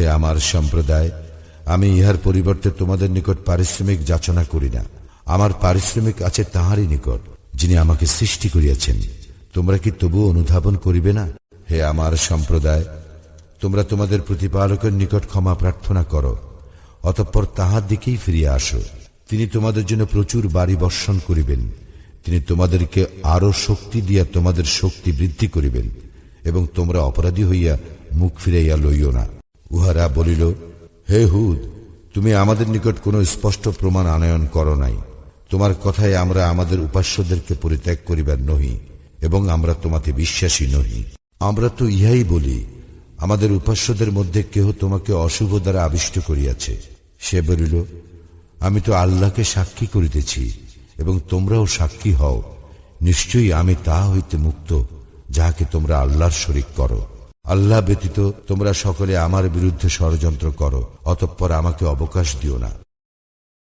হে আমার সম্প্রদায়, আমি ইহার পরিবর্তে তোমাদের নিকট পারিশ্রমিক যাচনা করি না। আমার পারিশ্রমিক আছে তাহারই নিকট, যিনি আমাকে সৃষ্টি করিয়াছেন। তোমরা কি তবু অনুধাবন করিবে না? হে আমার সম্প্রদায়, তোমরা তোমাদের প্রতিপালকের নিকট ক্ষমা প্রার্থনা করো, অতঃপর তাহার দিকেই ফিরিয়ে আসো। তিনি তোমাদের জন্য প্রচুর বাড়ি বর্ষণ করিবেন। তিনি তোমাদেরকে আরও শক্তি দিয়া তোমাদের শক্তি বৃদ্ধি করিবেন, এবং তোমরা অপরাধী হইয়া মুখ ফিরাইয়া লইও না। উহারা বলিল, হে হুদ, তুমি আমাদের নিকট কোনো স্পষ্ট প্রমাণ আনয়ন করো নাই। তোমার কথায় আমরা আমাদের উপাস্যদেরকে পরিত্যাগ করিবার নহি, এবং আমরা তোমাকে বিশ্বাসী নহি। আমরা তো ইহাই বলি, আমাদের উপাস্যদের মধ্যে কেহ তোমাকে অশুভ দ্বারা আবিষ্ট করিয়াছে। সে বলিল, আমি তো আল্লাহকে সাক্ষী করিতেছি, এবং তোমরাও সাক্ষী হও। নিশ্চয়ই আমি তাহা হইতে মুক্ত, যাহাকে তোমরা আল্লাহর শরিক করো। আল্লাহ ব্যতীত তোমরা সকলে আমার বিরুদ্ধে ষড়যন্ত্র করো অতঃপর আমাকে অবকাশ দিও না।